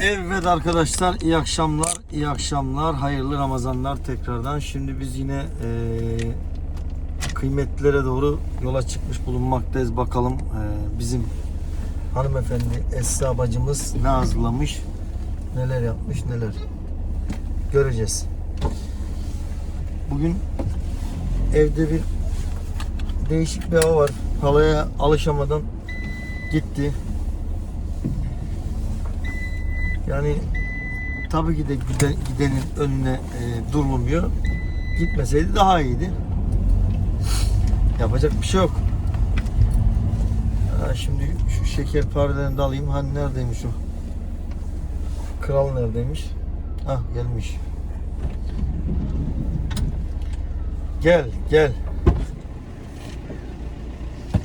Evet arkadaşlar iyi akşamlar, iyi akşamlar, hayırlı Ramazanlar tekrardan. Şimdi biz yine eee kıymetlilere doğru yola çıkmış bulunmaktayız. Bakalım eee, bizim hanımefendi Esra bacımız ne hazırlamış, neler yapmış, neler göreceğiz. Bugün evde bir değişik bir hava var. Halaya alışamadan gitti. Yani tabii ki de giden, gidenin önüne e, durulmuyor. Gitmeseydi daha iyiydi. Yapacak bir şey yok. Ha, şimdi şu şeker parelerini de alayım. Hani neredeymiş o? Kral neredeymiş? Ah gelmiş. Gel gel.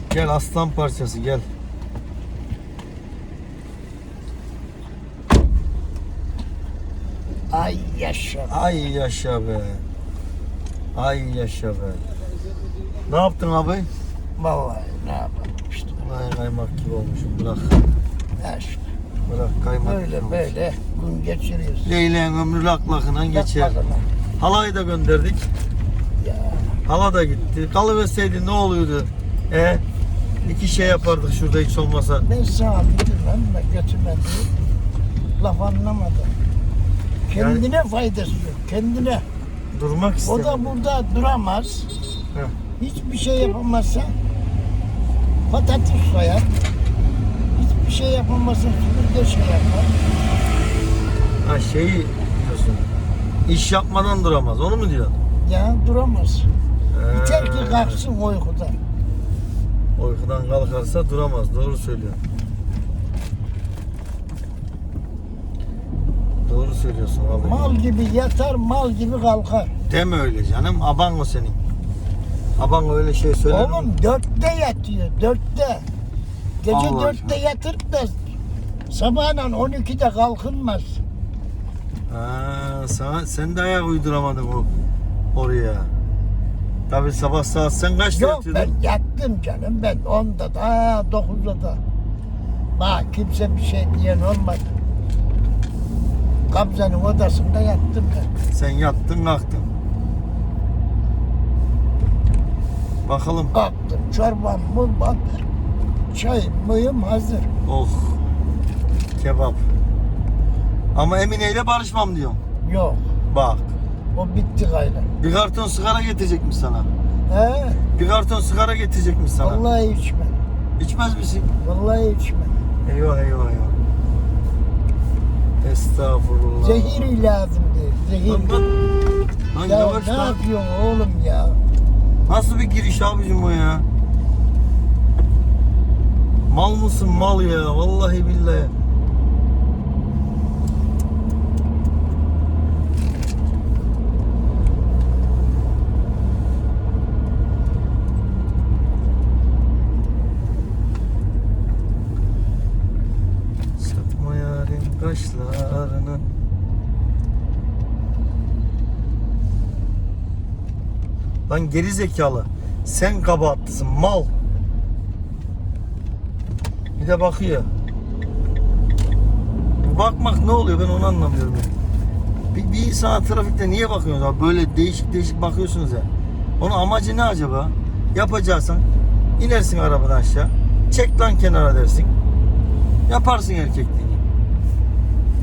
Gel aslan parçası gel. Yaşa. Ay yaşa be. Ay yaşa be. Ne yaptın abi? Vallahi ne yapalım işte. Ay kaymak gibi olmuşum. Bırak. Yaşa. Bırak kaymak gibi Böyle gün geçiriyoruz. Leyleğin ömrü lak lakından geçer. Yapmadım Halayı da gönderdik. Ya. Hala da gitti. Kalıverseydi ne oluyordu? E iki şey yapardık şurada hiç olmasa. Ben sana bilmem de götürmedi. Laf anlamadım. Kendine faydası yok. Kendine. Durmak O istemiyor. da burada duramaz. Heh. Hiçbir şey yapamazsa patates soyar. Hiçbir şey yapamazsa süpürge şey yapar. Ha şeyi diyorsun. İş yapmadan duramaz. Onu mu diyorsun? Ya duramaz. Ee, Yeter ki kalksın uykudan. Uykudan kalkarsa duramaz. Doğru söylüyor. Doğru söylüyorsun abi. Mal gibi yatar, mal gibi kalkar. Deme öyle canım. Aban o senin. Aban öyle şey söyler mi? Oğlum dörtte yatıyor, dörtte. Gece Allah dörtte yatır da sabahla 12'de kalkınmaz. Ha, sana, sen de ayak uyduramadın o oraya. Tabi sabah saat sen kaçta Yok yatıyordun? ben yattım canım ben 10'da da 9'da da. Bak kimse bir şey diyen olmadı. Kabzanın odasında yattım ben. Sen yattın kalktın. Bakalım. Kalktım çorbam murbam, çayım mıyım hazır. Oh. Kebap. Ama Emine ile barışmam diyorum. Yok Bak. o bitti gayrı. Bir karton sigara getirecekmiş sana. He? Bir karton sigara getirecekmiş sana. Vallahi içmem. İçmez misin? Vallahi içmem. Eyvah eyvah eyvah. Estağfurullah. Zehir lazım değil. Zehir. Lan, Ya yavaş ne lan. yapıyorsun oğlum ya? Nasıl bir giriş abicim o ya? Mal mısın mal ya? Vallahi billahi. Satma yarim kaşlarını Lan geri zekalı. Sen kabahatlısın mal. Bir de bakıyor. Bu bakmak ne oluyor ben onu anlamıyorum. Bir, bir insana trafikte niye bakıyorsunuz abi? Böyle değişik değişik bakıyorsunuz ya. Onun amacı ne acaba? Yapacaksan inersin arabadan aşağı. Çek lan kenara dersin. Yaparsın erkekliğini.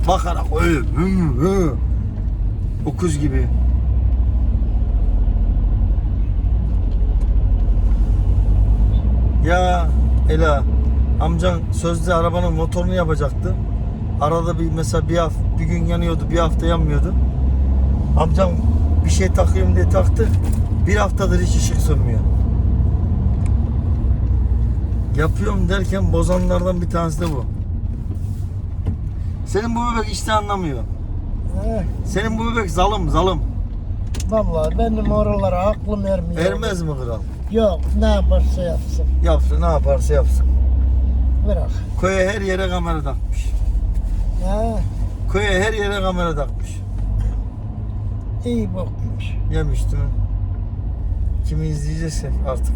Bakarak öyle. Okuz gibi. Ya Ela amcan sözde arabanın motorunu yapacaktı. Arada bir mesela bir hafta bir gün yanıyordu, bir hafta yanmıyordu. Amcam bir şey takayım diye taktı. Bir haftadır hiç ışık sönmüyor. Yapıyorum derken bozanlardan bir tanesi de bu. Senin bu bebek işte anlamıyor. He, Senin bu bebek zalım zalım. vallahi benim oralara aklım ermiyor. Ermez mi kral? Yok ne yaparsa yapsın. Yapsın ne yaparsa yapsın. Bırak. Köye her yere kamera takmış. Ha, Köye her yere kamera takmış. iyi bokmuş. Yemiştim. Kimi izleyeceksek artık.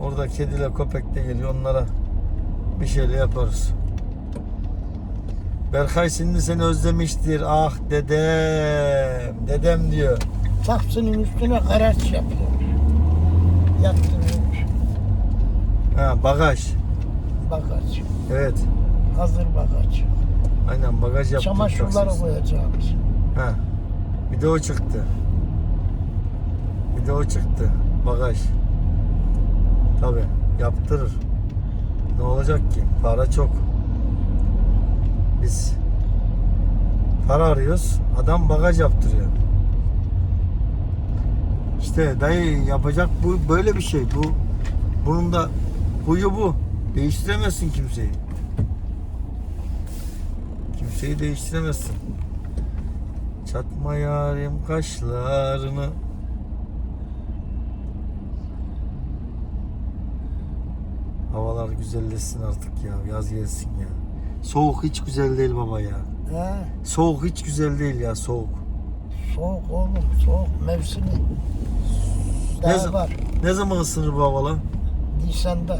Orada kediler köpek de geliyor onlara bir şeyler yaparız. Berkay şimdi seni özlemiştir. Ah dedem. Dedem diyor. Taksinin üstüne araç yapıyor. Yaptırıyor. Ha bagaj. Bagaj. Evet. Hazır bagaj. Aynen bagaj yaptık. Çamaşırları taksimiz. koyacağımız. Ha. Bir de o çıktı. Bir de o çıktı. Bagaj. Tabi yaptırır. Ne olacak ki? Para çok. Biz para arıyoruz. Adam bagaj yaptırıyor. İşte dayı yapacak bu böyle bir şey. Bu bunun da huyu bu. Değiştiremezsin kimseyi. Kimseyi değiştiremezsin. Çatma yarim kaşlarını Havalar güzelleşsin artık ya. Yaz gelsin ya. Soğuk hiç güzel değil baba ya. He, Soğuk hiç güzel değil ya soğuk. soğuk oğlum, soğuk mevsimi. Ne, Daha za- var. ne zaman ısınır bu havalar? Nisan'da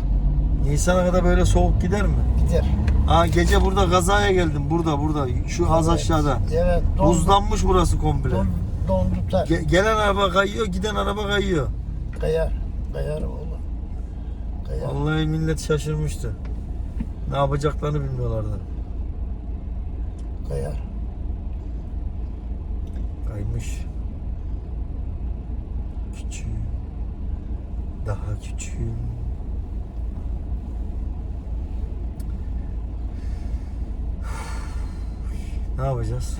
Nisan'a kadar böyle soğuk gider mi? gider. Ha gece burada kazaya geldim. Burada burada. Şu az Evet, aşağıda. Evet, don, Buzlanmış burası komple. don, don tutar. Ge- gelen araba kayıyor, giden araba kayıyor. Kayar, kayar oğlum. Kayar. Vallahi millet şaşırmıştı. Ne yapacaklarını bilmiyorlardı. Kayar. Kaymış. Küçüğüm. Daha küçüğüm. Ne yapacağız?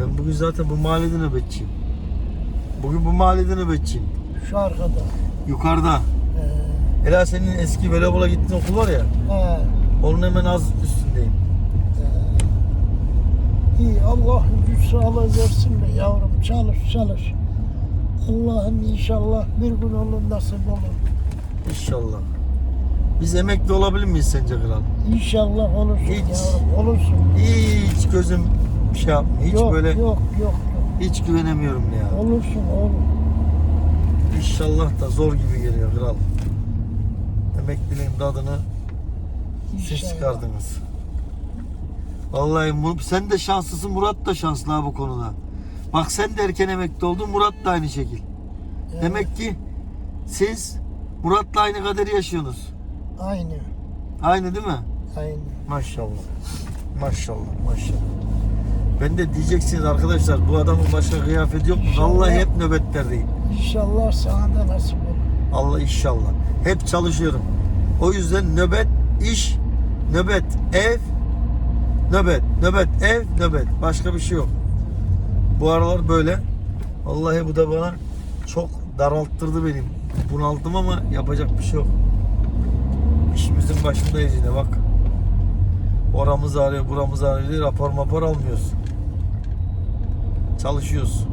Ben bugün zaten bu mahallede nöbetçiyim. Bugün bu mahallede nöbetçiyim. Şu arkada. Yukarıda. Ee, Ela senin eski voleybola gittiğin okul var ya. he, Onun hemen az üstündeyim. ee. İyi Allah güç sağlığı versin be yavrum. Çalış çalış. Allah'ım inşallah bir gün olur nasip olur. İnşallah. Biz emekli olabilir miyiz sence kral? İnşallah olursun Hiç. yavrum. Olursun. Hiç gözüm şey yapmıyor. Hiç yok, böyle yok yok yok. hiç güvenemiyorum ya. Olursun oğlum. İnşallah da zor gibi geliyor kral. Emekliliğin tadını siz çıkardınız. Vallahi sen de şanslısın Murat da şanslı ha bu konuda. Bak sen de erken emekli oldun Murat da aynı şekil. Evet, Demek ki siz Murat'la aynı kaderi yaşıyorsunuz. Aynı. Aynı değil mi? Aynı. Maşallah. Maşallah maşallah. Ben de diyeceksiniz arkadaşlar bu adamın başka kıyafeti yok mu? İnşallah. Vallahi hep nöbetlerdeyim. İnşallah sana da nasip olur. Allah inşallah. Hep çalışıyorum. O yüzden nöbet iş, nöbet ev, nöbet, nöbet ev, nöbet. Başka bir şey yok. Bu aralar böyle. Vallahi bu da bana çok daralttırdı benim. Bunaldım ama yapacak bir şey yok. İşimizin başındayız yine bak. Oramız ağrıyor, buramız ağrıyor diye rapor mapor almıyoruz. Çalışıyoruz.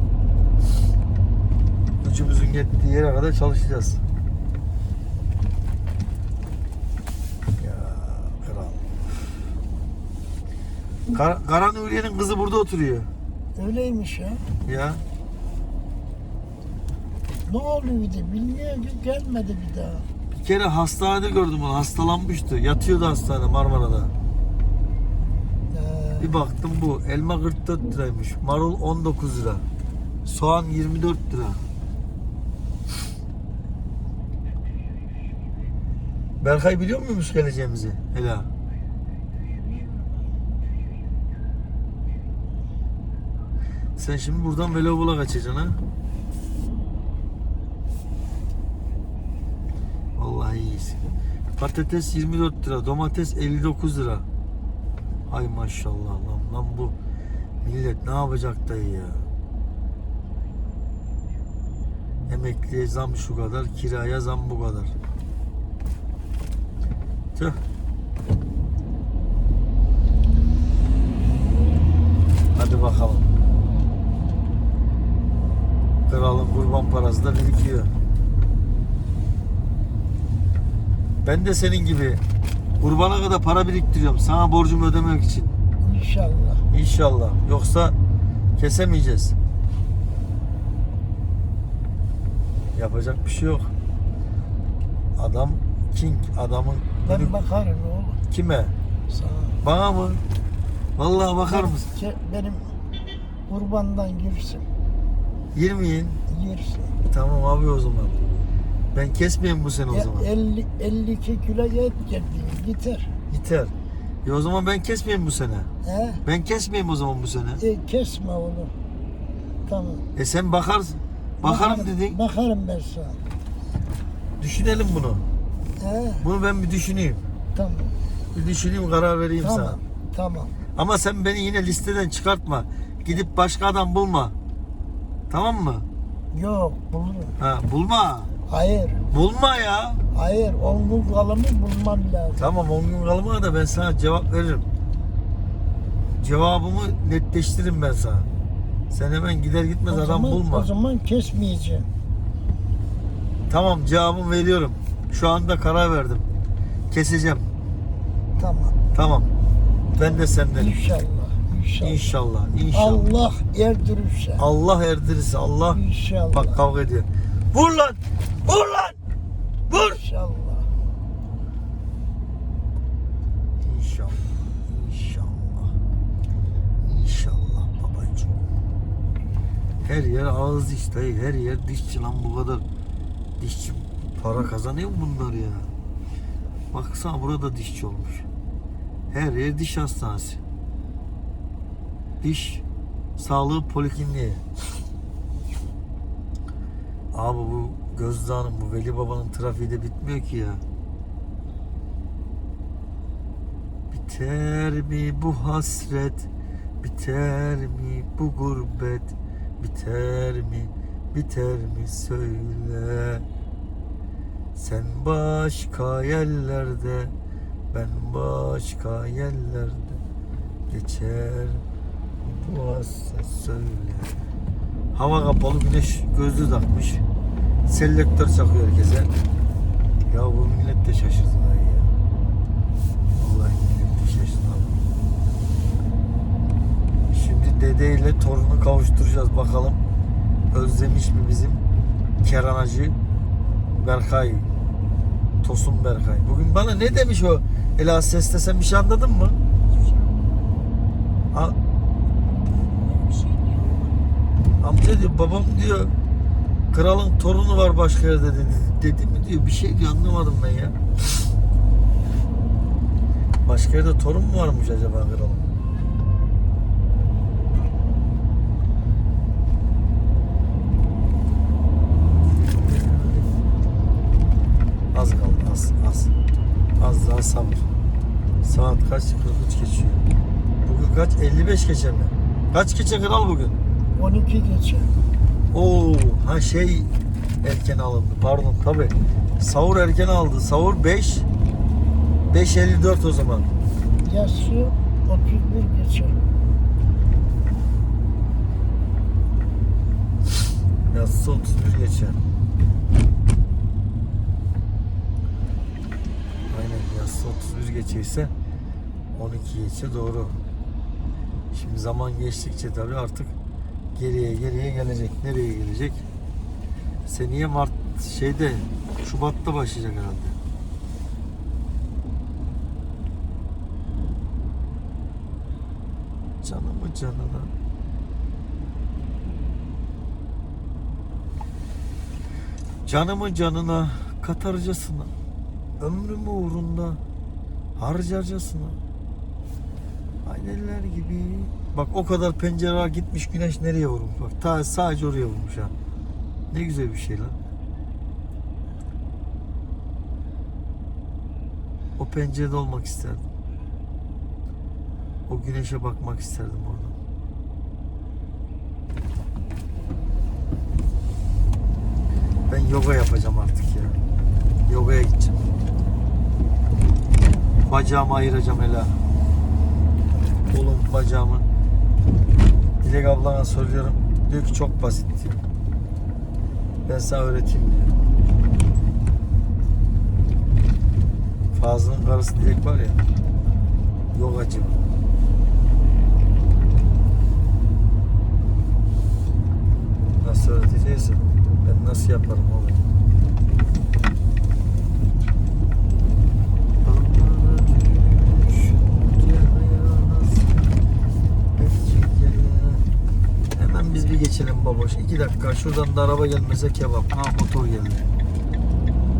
Gücümüzün yettiği yere kadar çalışacağız. Ya. Kar Kara Nuriye'nin kızı burada oturuyor. Öyleymiş ya. Ya. Ne oluyordu bilmiyor ki gelmedi bir daha. Bir kere hastanede gördüm onu. Hastalanmıştı. Yatıyordu hastanede Marmara'da. Ee, Bir baktım bu. Elma 44 liraymış. Marul 19 lira. Soğan 24 lira. Berkay biliyor muymuş geleceğimizi? Ela. Sen şimdi buradan Velobul'a kaçacaksın ha? Vallahi iyisin. Patates 24 lira, domates 59 lira. Ay maşallah lan, lan bu millet ne yapacak dayı ya? Emekliye zam şu kadar, kiraya zam bu kadar. Tüh. Hadi bakalım. Kralın kurban parası da birikiyor. Ben de senin gibi kurbana kadar para biriktiriyorum sana borcumu ödemek için. İnşallah. İnşallah. Yoksa kesemeyeceğiz. Yapacak bir şey yok. Adam king. Adamın Ben Dönük- bakarım oğlum Kime? sana. Bana mı? Vallahi bakar mısın? Ke- Benim kurbandan girsin. Girmeyin. Girsin. Tamam abi o zaman. Ben kesmeyeyim bu sene o Ya zaman. 50, 52 kilo et geldi. Yeter. Yeter. Ya o zaman ben kesmeyeyim bu sene. He? Ben kesmeyeyim o zaman bu sene. E, kesme oğlum. Tamam. E sen bakarsın. Bakarım dedin. Bakarım ben sana. Düşünelim bunu. He? Bunu ben bir düşüneyim. Tamam. Bir düşüneyim karar vereyim sana. Tamam. Tamam. Ama sen beni yine listeden çıkartma. Gidip başka adam bulma. Tamam mı? Yok bulurum. Ha bulma. Hayır. Bulma ya. Hayır. Onun kalımı bulmam lazım. Tamam 10 gün kalma da ben sana cevap veririm. Cevabımı netleştiririm ben sana. Sen hemen gider gitmez o adam zaman, bulma. O zaman kesmeyeceğim. Tamam cevabımı veriyorum. Şu anda karar verdim. Keseceğim. Tamam. Tamam. Ben de senden. İnşallah. İnşallah. İnşallah. İnşallah. Allah erdirirse. Allah erdirirse Allah. İnşallah. Bak kavga ediyor. Vur lan! Vur lan! Vur! İnşallah. İnşallah. İnşallah. İnşallah babacığım. Her yer ağız diş dayı. Her yer dişçi lan bu kadar. Dişçi para kazanıyor mu bunlar ya? Baksana burada dişçi olmuş. Her yer diş hastanesi. Diş sağlığı polikliniği. Abi bu Gözde Hanım, bu Veli Baba'nın trafiği de bitmiyor ki ya. Biter mi bu hasret? Biter mi bu gurbet? Biter mi? Biter mi söyle? Sen başka yerlerde, ben başka yerlerde geçer. Hava kapalı, güneş gözlüğü takmış. Selektör çakıyor herkese. Ya bu millet de şaşırdı ya. Vallahi millet de şaşırdı. Şimdi dede ile torunu kavuşturacağız bakalım. Özlemiş mi bizim Keranacı Berkay Tosun Berkay. Bugün bana ne demiş o Ela sesle sen bir şey anladın mı? A- amca diyor babam diyor kralın torunu var başka yerde dedi. Dedi mi diyor bir şey diyor anlamadım ben ya. Başka yerde torun mu varmış acaba kralın? Az kaldı az az. Az daha sabır. Saat kaç? 43 geçiyor. Bugün kaç? 55 geçe mi? Kaç geçe kral bugün? 12 geçe. Oo, ha şey erken alındı. Pardon tabi. Sahur erken aldı. Sahur 5 5.54 o zaman. Yası 31 geçe. Yatsı 31 geçer. Aynen yatsı 31 geçeyse 12 geçe doğru. Şimdi zaman geçtikçe tabi artık geriye geriye gelecek. Nereye gelecek? Seneye Mart şeyde Şubat'ta başlayacak herhalde. Canımı canına. Canımı canına katarcasına Ömrümü uğrunda harcarcasına Ayneler gibi Bak o kadar pencere gitmiş güneş nereye vurmuş bak ta sadece oraya vurmuş ha Ne güzel bir şey lan O pencerede olmak isterdim O güneşe bakmak isterdim oradan Ben yoga yapacağım artık ya. Yogaya gideceğim. Bacağımı ayıracağım Ela. Kolum bacağımı. Dilek ablana soruyorum. Diyor ki çok basit. Ben sana öğreteyim diyor. Fazlının karısı Dilek var ya. Yogacı. Nasıl öğreteceksin? Ben nasıl yaparım oğlum? Geçelim baboş. İki dakika şuradan da araba gelmese kebap. Ha motor geldi.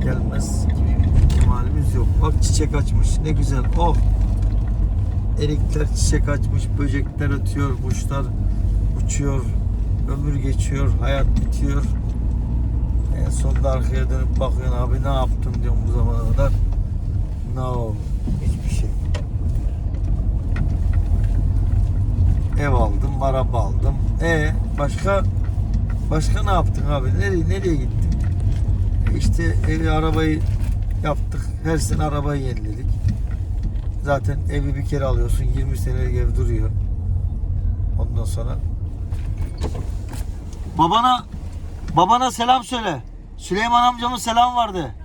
Gelmez gibi bir ihtimalimiz yok. Bak çiçek açmış. Ne güzel. Oh. Erikler çiçek açmış. Böcekler ötüyor. Kuşlar uçuyor. Ömür geçiyor. Hayat bitiyor. En sonunda arkaya dönüp bakıyorsun abi ne yaptım diyorum bu zamana kadar. No. Hiçbir şey. Ev araba aldım. E başka başka ne yaptın abi? Nereye nereye gittin? E işte evi arabayı yaptık. Her sene arabayı yeniledik. Zaten evi bir kere alıyorsun. 20 senelik ev duruyor. Ondan sonra Babana babana selam söyle. Süleyman amcamın selam vardı.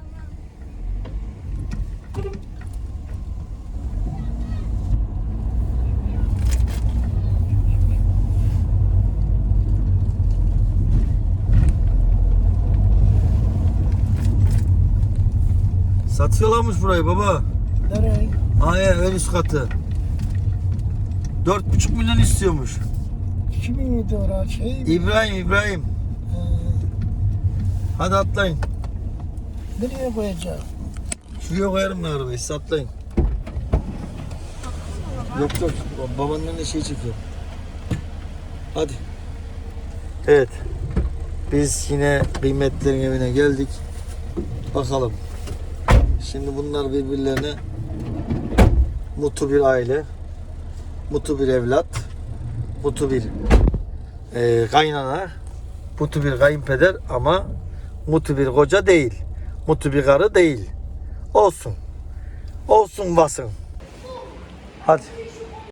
Satıyorlarmış burayı baba. Nereye? Aya ön üst katı. 4,5 milyon istiyormuş. Kimin miydi orası? Şey mi? İbrahim İbrahim. Ee, Hadi atlayın. nereye koyacağım? Şuraya koyarım ben arabayı. Siz atlayın. Yok yok. Babanın önünde şey çekiyor. Hadi. Evet. Biz yine kıymetlerin evine geldik. Bakalım. Şimdi bunlar birbirlerine mutlu bir aile, mutlu bir evlat, mutlu bir eee kaynana, mutlu bir kayınpeder ama mutlu bir koca değil. Mutlu bir karı değil. Olsun. Olsun basın. Hadi.